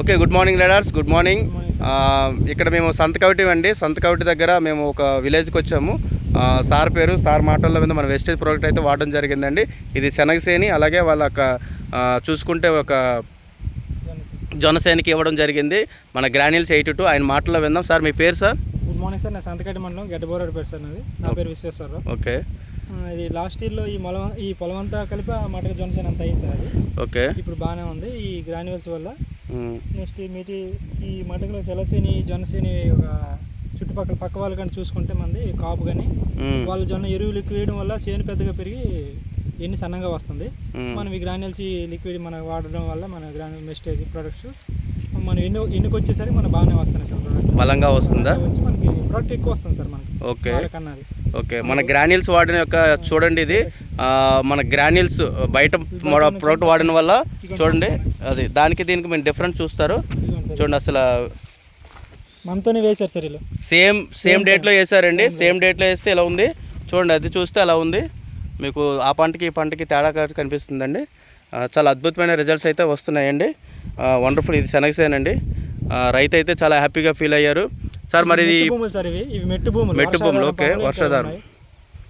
Okay good morning leaders good morning ఇక్కడ మేము సంతకవిటి అండి. సంతకవిటి దగ్గర మేము ఒక విలేజ్కి వచ్చాము. సార్ పేరు సార్ మాటల్లో మీద మన వెస్టేజ్ ప్రోడక్ట్ అయితే వాడడం జరిగిందండి. ఇది శనగసేని అలాగే వాళ్ళ చూసుకుంటే ఒక జొన్నసేనికి ఇవ్వడం జరిగింది. మన గ్రాన్యూల్స్ ఎయిటీ టూ ఆయన మాటల్లో విందాం. సార్ మీ పేరు సార్? గుడ్ మార్నింగ్ సార్ నా సంతకట్టి మండలం గడ్డబోరాడు పేరు సార్ నాది. నా పేరు విశ్వేశ్వరరావు ఓకే. ఇది లాస్ట్ ఇయర్లో ఈ పొలం ఈ పొలం అంతా కలిపి ఆ మటక జొన్నసేన అంత అయ్యింది సార్ అది. ఓకే. ఇప్పుడు బాగానే ఉంది. ఈ గ్రాన్యువల్స్ వల్ల నెక్స్ట్ మీటి ఈ మటకలో సెలసేని జొన్నసేని ఒక చుట్టుపక్కల పక్క వాళ్ళు కానీ చూసుకుంటే మంది కాపు కానీ వాళ్ళు జొన్న ఎరువు లిక్విడ్ వేయడం వల్ల చేను పెద్దగా పెరిగి ఎన్ని సన్నగా వస్తుంది. మనం ఈ గ్రాన్యుల్స్ లిక్విడ్ మన వాడడం వల్ల మన గ్రాన్యుల్ మెస్టేజ్ ప్రొడక్ట్స్ మనం ఎన్ని ఎన్నికి వచ్చేసరికి మనకు బాగానే వస్తున్నాయి సార్ బలంగా వస్తుందా? వచ్చి మనకి ప్రొడక్ట్ ఎక్కువ వస్తుంది సార్ మనకి. ఓకే. ఓకే. మన గ్రాన్యూల్స్ వాడిన యొక్క చూడండి ఇది. మన గ్రాన్యూల్స్ బయట ప్రోడక్ట్ వాడిన వల్ల చూడండి అది దానికి దీనికి మీరు డిఫరెన్స్ చూస్తారు. చూడండి అసలు మనతోనే వేశారు సార్ వీళ్ళు. సేమ్ సేమ్ డేట్లో వేసారండి సేమ్ డేట్లో వేస్తే ఇలా ఉంది? చూడండి అది చూస్తే అలా ఉంది? మీకు ఆ పంటకి ఈ పంటకి తేడా కనిపిస్తుందండి. చాలా అద్భుతమైన రిజల్ట్స్ అయితే వస్తున్నాయండి. వండర్ఫుల్ ఇది శనగసేనండి. రైతు అయితే చాలా హ్యాపీగా ఫీల్ అయ్యారు. సార్ మరి ఇది మెట్టు భూములు సార్ ఇవి ఇవి మెట్టు భూములు మెట్టు భూములు, ఓకే, వర్షాధారం.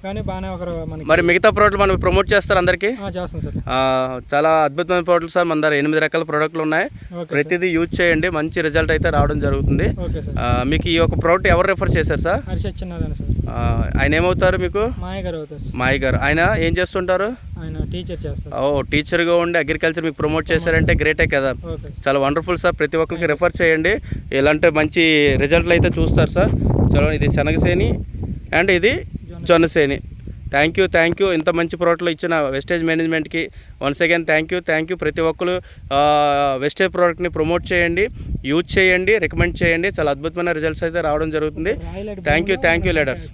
కానీ బాగానే ఒక మనకి మరి మిగతా ప్రోడక్ట్లు మనం ప్రమోట్ చేస్తారు అందరికీ? చేస్తాం సార్. చాలా అద్భుతమైన ప్రోడక్ట్లు సార్. మన దగ్గర ఎనిమిది రకాల ప్రోడక్ట్లు ఉన్నాయి. ప్రతిదీ యూజ్ చేయండి. మంచి రిజల్ట్ అయితే రావడం జరుగుతుంది. మీకు ఈ యొక్క ప్రోడక్ట్ ఎవరు రెఫర్ చేశారు సార్? ఆయన ఏమవుతారు మీకు? మాయ గారు అవుతారు ఆయన ఏం చేస్తుంటారు? ఆయన టీచర్ చేస్తారు ఓ టీచర్గా ఉండి అగ్రికల్చర్ మీకు ప్రమోట్ చేశారంటే గ్రేటే కదా. చాలా వండర్ఫుల్ సార్. ప్రతి ఒక్కరికి రెఫర్ చేయండి. ఇలాంటి మంచి రిజల్ట్లు అయితే చూస్తారు సార్. చలో ఇది శనగసేని. అండ్ ఇది జొన్నసేని థ్యాంక్ యూ థ్యాంక్ యూ ఇంత మంచి ప్రోడక్ట్లు ఇచ్చిన వెస్టేజ్ మేనేజ్మెంట్కి once again thank you thank you ప్రతి ఒక్కరు వెస్టేజ్ ప్రోడక్ట్ని ప్రమోట్ చేయండి యూజ్ చేయండి రికమెండ్ చేయండి. చాలా అద్భుతమైన రిజల్ట్స్ అయితే రావడం జరుగుతుంది. Thank you thank you leaders